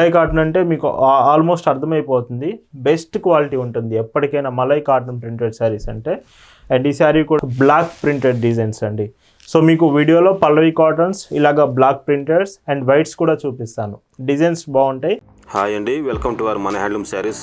Malai cotton అంటే మీకు almost అర్థమైపోతుంది. బెస్ట్ క్వాలిటీ ఉంటుంది. ఎప్పటికైనా మలై కాటన్ ప్రింటెడ్ శారీస్ అంటే. అండ్ ఈ శారీ కూడా బ్లాక్ ప్రింటెడ్ డిజైన్స్ అండి. సో మీకు వీడియోలో పల్లవి కాటన్స్ ఇలాగ బ్లాక్ ప్రింటెడ్స్ అండ్ వైట్స్ కూడా చూపిస్తాను. డిజైన్స్ బాగుంటాయి. హాయ్ అండి. వెల్కమ్ టు అవర్ మన handloom saris.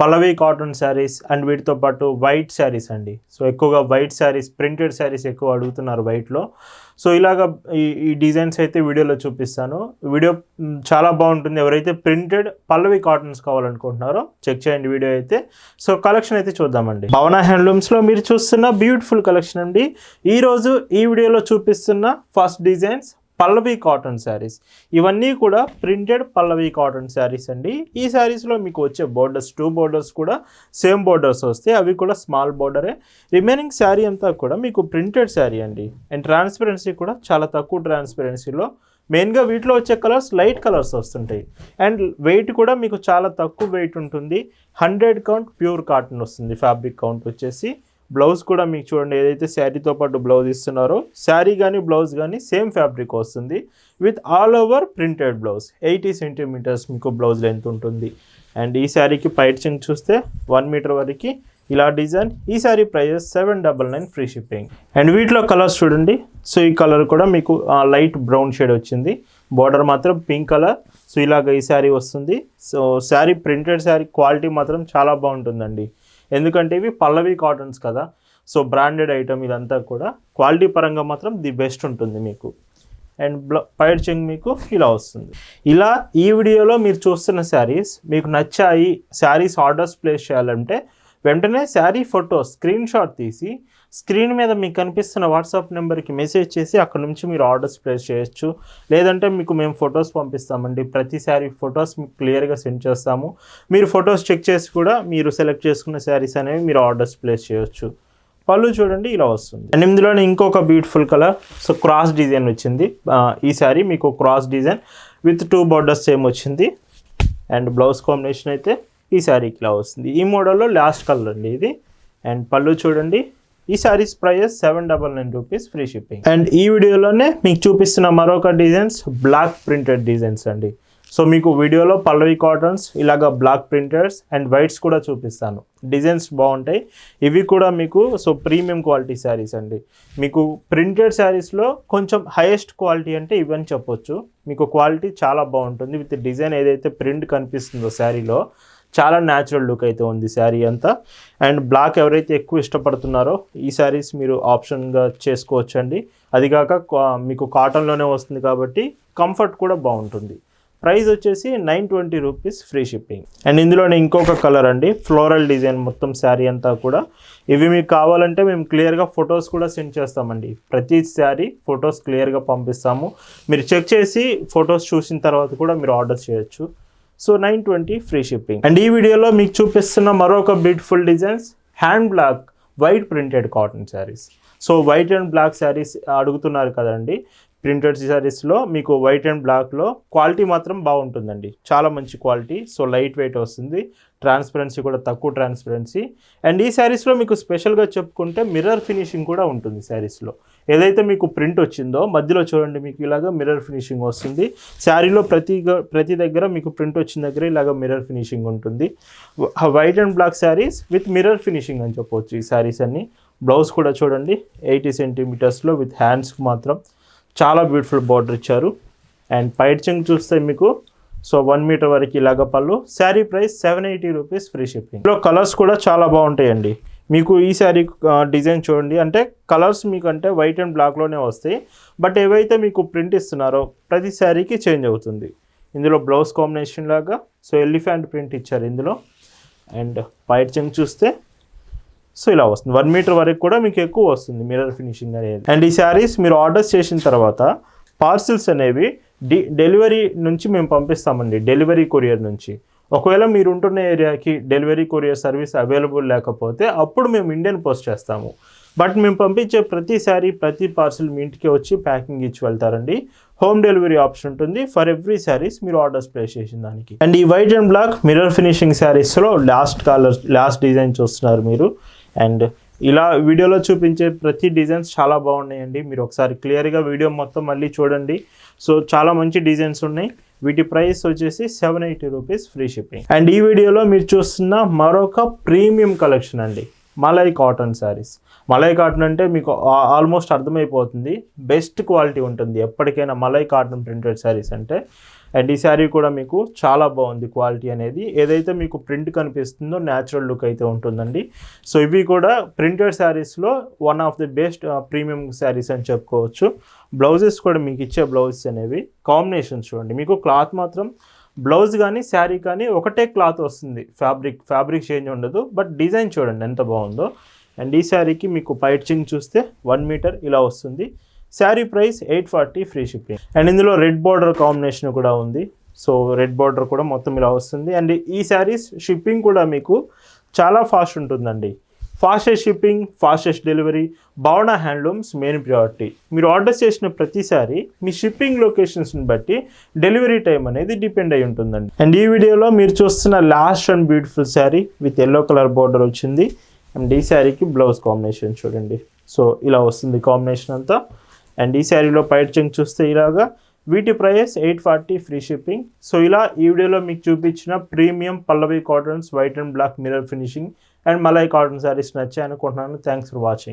Pallavi cotton saris and వీటితో పాటు వైట్ శారీస్ అండి. సో ఎక్కువగా వైట్ శారీస్ ప్రింటెడ్ శారీస్ ఎక్కువ అడుగుతున్నారు వైట్లో. సో ఇలాగ ఈ ఈ డిజైన్స్ అయితే వీడియోలో చూపిస్తాను. వీడియో చాలా బాగుంటుంది. ఎవరైతే ప్రింటెడ్ పల్లవి కాటన్స్ కావాలనుకుంటున్నారో చెక్ చేయండి వీడియో అయితే. సో కలెక్షన్ అయితే చూద్దామండి. భవన హ్యాండ్లూమ్స్లో మీరు చూస్తున్న బ్యూటిఫుల్ కలెక్షన్ అండి. ఈరోజు ఈ వీడియోలో చూపిస్తున్న first designs Pallavi cotton saris. ఇవన్నీ కూడా ప్రింటెడ్ పల్లవి కాటన్ శారీస్ అండి. ఈ శారీస్లో మీకు వచ్చే బోర్డర్స్ టూ బోర్డర్స్ కూడా సేమ్ బోర్డర్స్ వస్తాయి. అవి కూడా స్మాల్ బోర్డరే రిమైనింగ్ శారీ అంతా కూడా మీకు ప్రింటెడ్ శారీ అండి. అండ్ ట్రాన్స్పరెన్సీ కూడా చాలా తక్కువ ట్రాన్స్పరెన్సీలో మెయిన్గా వీటిలో వచ్చే కలర్స్ లైట్ కలర్స్ వస్తుంటాయి. అండ్ వెయిట్ కూడా మీకు చాలా తక్కువ వెయిట్ ఉంటుంది. హండ్రెడ్ కౌంట్ ప్యూర్ కాటన్ వస్తుంది ఫ్యాబ్రిక్ కౌంట్ వచ్చేసి. బ్లౌజ్ కూడా మీకు చూడండి ఏదైతే శారీతో పాటు బ్లౌజ్ ఇస్తున్నారో శారీ కానీ బ్లౌజ్ కానీ సేమ్ ఫ్యాబ్రిక్ వస్తుంది. With all over printed blouse eighty centimetres మీకు బ్లౌజ్ లెంత్ ఉంటుంది. అండ్ ఈ శారీకి పైచింగ్ చూస్తే వన్ మీటర్ వరకు ఇలా డిజైన్. ఈ sari prices seven double nine free shipping. And వీటిలో కలర్స్ చూడండి. సో ఈ కలర్ కూడా మీకు లైట్ బ్రౌన్ షేడ్ వచ్చింది. బార్డర్ మాత్రం పింక్ కలర్. సో ఇలాగ ఈ శారీ వస్తుంది. So sari printed sari quality మాత్రం చాలా బాగుంటుందండి. ఎందుకంటే ఇవి పల్లవి కాటన్స్ కదా. సో బ్రాండెడ్ ఐటమ్ ఇదంతా కూడా క్వాలిటీ పరంగా మాత్రం ది బెస్ట్ ఉంటుంది మీకు. అండ్ బ్ల పైడ్ చెంగ్ మీకు ఇలా వస్తుంది. ఇలా ఈ వీడియోలో మీరు చూస్తున్న శారీస్ మీకు నచ్చాయి శారీస్ ఆర్డర్స్ ప్లేస్ చేయాలంటే వెంటనే శారీ ఫోటో స్క్రీన్ షాట్ తీసి స్క్రీన్ మీద మీకు కనిపిస్తున్న వాట్సాప్ నెంబర్కి మెసేజ్ చేసి అక్కడ నుంచి మీరు ఆర్డర్స్ ప్లేస్ చేయొచ్చు. లేదంటే మీకు మేము ఫొటోస్ పంపిస్తామండి. ప్రతి శారీ ఫొటోస్ మీకు క్లియర్గా సెండ్ చేస్తాము. మీరు ఫొటోస్ చెక్ చేసి కూడా మీరు సెలెక్ట్ చేసుకున్న శారీస్ అనేవి మీరు ఆర్డర్స్ ప్లేస్ చేయొచ్చు. పళ్ళు చూడండి ఇలా వస్తుంది. ఎనిమిదిలోనే ఇంకొక beautiful colour so cross design వచ్చింది. ఈ శారీ మీకు cross design with two borders same వచ్చింది. అండ్ బ్లౌజ్ కాంబినేషన్ అయితే ఈ శారీ ఇలా వస్తుంది. ఈ మోడల్లో లాస్ట్ కలర్ అండి ఇది. అండ్ పళ్ళు చూడండి. ఈ saris price seven double nine rupees free shipping and ఈ వీడియోలోనే మీకు చూపిస్తున్న మరొక డిజైన్స్ బ్లాక్ ప్రింటెడ్ డిజైన్స్ అండి. సో మీకు వీడియోలో పల్లవి కాటన్స్ ఇలాగ బ్లాక్ ప్రింటర్స్ అండ్ వైట్స్ కూడా చూపిస్తాను. డిజైన్స్ బాగుంటాయి. ఇవి కూడా మీకు సో ప్రీమియం క్వాలిటీ శారీస్ అండి. మీకు ప్రింటెడ్ శారీస్లో కొంచెం హైయెస్ట్ క్వాలిటీ అంటే ఇవని చెప్పొచ్చు. మీకు క్వాలిటీ చాలా బాగుంటుంది. విత్ డిజైన్ ఏదైతే ప్రింట్ కనిపిస్తుందో శారీలో చాలా న్యాచురల్ లుక్ అయితే ఉంది శారీ అంతా. అండ్ బ్లాక్ ఎవరైతే ఎక్కువ ఇష్టపడుతున్నారో ఈ శారీస్ మీరు ఆప్షన్గా చేసుకోవచ్చు అండి అదిగాక కా- మీకు కాటన్లోనే వస్తుంది కాబట్టి కంఫర్ట్ కూడా బాగుంటుంది. ప్రైస్ వచ్చేసి nine twenty rupees free shipping and ఇందులోనే ఇంకొక కలర్ అండి ఫ్లోరల్ డిజైన్ మొత్తం శారీ అంతా కూడా. ఇవి మీకు కావాలంటే మేము క్లియర్గా ఫొటోస్ కూడా సెండ్ చేస్తామండి. ప్రతి శారీ ఫొటోస్ క్లియర్గా పంపిస్తాము. మీరు చెక్ చేసి ఫొటోస్ చూసిన తర్వాత కూడా మీరు ఆర్డర్ చేయొచ్చు. So nine twenty free shipping. And ఈ వీడియోలో మీకు చూపిస్తున్న మరొక beautiful designs hand block white printed cotton saris so white and black saris అడుగుతున్నారు కదండి. ప్రింటెడ్ శారీస్లో మీకు వైట్ అండ్ బ్లాక్లో క్వాలిటీ మాత్రం బాగుంటుందండి. చాలా మంచి క్వాలిటీ. సో లైట్ వెయిట్ వస్తుంది. ట్రాన్స్పరెన్సీ కూడా తక్కువ ట్రాన్స్పరెన్సీ. అండ్ ఈ శారీస్లో మీకు స్పెషల్గా చెప్పుకుంటే మిర్రర్ ఫినిషింగ్ కూడా ఉంటుంది శారీస్లో. ఏదైతే మీకు ప్రింట్ వచ్చిందో మధ్యలో చూడండి మీకు ఇలాగ మిర్రర్ ఫినిషింగ్ వస్తుంది. శారీలో ప్రతి ప్రతి దగ్గర మీకు ప్రింట్ వచ్చిన దగ్గర ఇలాగ మిర్రర్ ఫినిషింగ్ ఉంటుంది. White and black saris with mirror finishing అని చెప్పవచ్చు ఈ శారీస్ అన్ని. బ్లౌజ్ కూడా చూడండి ఎయిటీ సెంటీమీటర్స్లో విత్ హ్యాండ్స్కి మాత్రం. చాలా బ్యూటిఫుల్ బార్డర్ ఇచ్చారు. అండ్ పైట్ చూస్తే మీకు సో వన్ మీటర్ వరకు ఇలాగ పళ్ళు sari price seven eighty rupees free shipping ఇందులో కలర్స్ కూడా చాలా బాగుంటాయండి. మీకు ఈ శారీ డిజైన్ చూడండి. అంటే కలర్స్ మీకు అంటే వైట్ అండ్ బ్లాక్లోనే వస్తాయి. బట్ ఏవైతే మీకు ప్రింట్ ఇస్తున్నారో ప్రతి శారీకి చేంజ్ అవుతుంది. ఇందులో బ్లౌజ్ కాంబినేషన్ లాగా సో ఎలిఫెంట్ ప్రింట్ ఇచ్చారు ఇందులో. అండ్ పైట్ చెంగ్ చూస్తే సో ఇలా వస్తుంది. వన్ మీటర్ వరకు కూడా మీకు ఎక్కువ వస్తుంది మిర్రర్ ఫినిషింగ్ అనేది. అండ్ ఈ శారీస్ మీరు ఆర్డర్స్ చేసిన తర్వాత పార్సిల్స్ అనేవి డి డెలివరీ నుంచి మేము పంపిస్తామండి. డెలివరీ కొరియర్ నుంచి. ఒకవేళ మీరు ఉంటున్న ఏరియాకి డెలివరీ కొరియర్ సర్వీస్ అవైలబుల్ లేకపోతే అప్పుడు మేము ఇండియన్ పోస్ట్ చేస్తాము. బట్ మేము పంపించే ప్రతి శారీ ప్రతి పార్సిల్ మీ ఇంటికి వచ్చి ప్యాకింగ్ ఇచ్చి వెళ్తారండి. హోమ్ డెలివరీ ఆప్షన్ ఉంటుంది. ఫర్ ఎవ్రీ శారీస్ మీరు ఆర్డర్స్ ప్లేస్ చేసిన దానికి. అండ్ ఈ white and black mirror finishing శారీస్లో లాస్ట్ కలర్ లాస్ట్ డిజైన్ చూస్తున్నారు మీరు. అండ్ ఇలా వీడియోలో చూపించే ప్రతి డిజైన్స్ చాలా బాగున్నాయండి. మీరు ఒకసారి క్లియర్గా వీడియో మొత్తం మళ్ళీ చూడండి. సో చాలా మంచి డిజైన్స్ ఉన్నాయి. వీటి ప్రైస్ వచ్చేసి seven eighty rupees free shipping and ఈ వీడియోలో మీరు చూస్తున్న మరొక ప్రీమియం కలెక్షన్ అండి. మలై కాటన్ శారీస్ మలై కాటన్ అంటే మీకు ఆల్మోస్ట్ అర్థమైపోతుంది. బెస్ట్ క్వాలిటీ ఉంటుంది. ఎప్పటికైనా మలై కాటన్ ప్రింటెడ్ శారీస్ అంటే. అండ్ ఈ శారీ కూడా మీకు చాలా బాగుంది క్వాలిటీ అనేది. ఏదైతే మీకు ప్రింట్ కనిపిస్తుందో న్యాచురల్ లుక్ అయితే ఉంటుందండి. సో ఇవి కూడా ప్రింటెడ్ శారీస్లో one of the best premium saris అని చెప్పుకోవచ్చు. బ్లౌజెస్ కూడా మీకు ఇచ్చే బ్లౌజెస్ అనేవి. కాంబినేషన్స్ చూడండి. మీకు క్లాత్ మాత్రం బ్లౌజ్ కానీ శారీ కానీ ఒకటే క్లాత్ వస్తుంది. ఫ్యాబ్రిక్ ఫ్యాబ్రిక్ చేంజ్ ఉండదు. బట్ డిజైన్ చూడండి ఎంత బాగుందో. అండ్ ఈ శారీకి మీకు పైచింగ్ చూస్తే వన్ మీటర్ ఇలా వస్తుంది. Sari price eight forty free shipping. And ఇందులో రెడ్ బార్డర్ కాంబినేషన్ కూడా ఉంది. సో రెడ్ బార్డర్ కూడా మొత్తం ఇలా వస్తుంది. అండ్ ఈ శారీస్ షిప్పింగ్ కూడా మీకు చాలా ఫాస్ట్ ఉంటుందండి. Fastest shipping fastest delivery Bhavana handlooms main priority మీరు ఆర్డర్ చేసిన ప్రతిసారి మీ షిప్పింగ్ లొకేషన్స్ని బట్టి డెలివరీ టైం అనేది డిపెండ్ అయి ఉంటుందండి. అండ్ ఈ వీడియోలో మీరు చూస్తున్న last and beautiful sari with yellow colour border వచ్చింది. అండ్ ఈ శారీకి బ్లౌజ్ కాంబినేషన్ చూడండి. సో ఇలా వస్తుంది కాంబినేషన్ అంతా. అండ్ ఈ శారీలో పైట్ చెంగ్ చూస్తే ఇలాగా వీటి price eight forty free shipping so ఇలా ఈ వీడియోలో మీకు చూపించిన premium Pallavi cottons white and black mirror finishing and malai cotton saris నచ్చాయి అనుకుంటున్నాను. Thanks for watching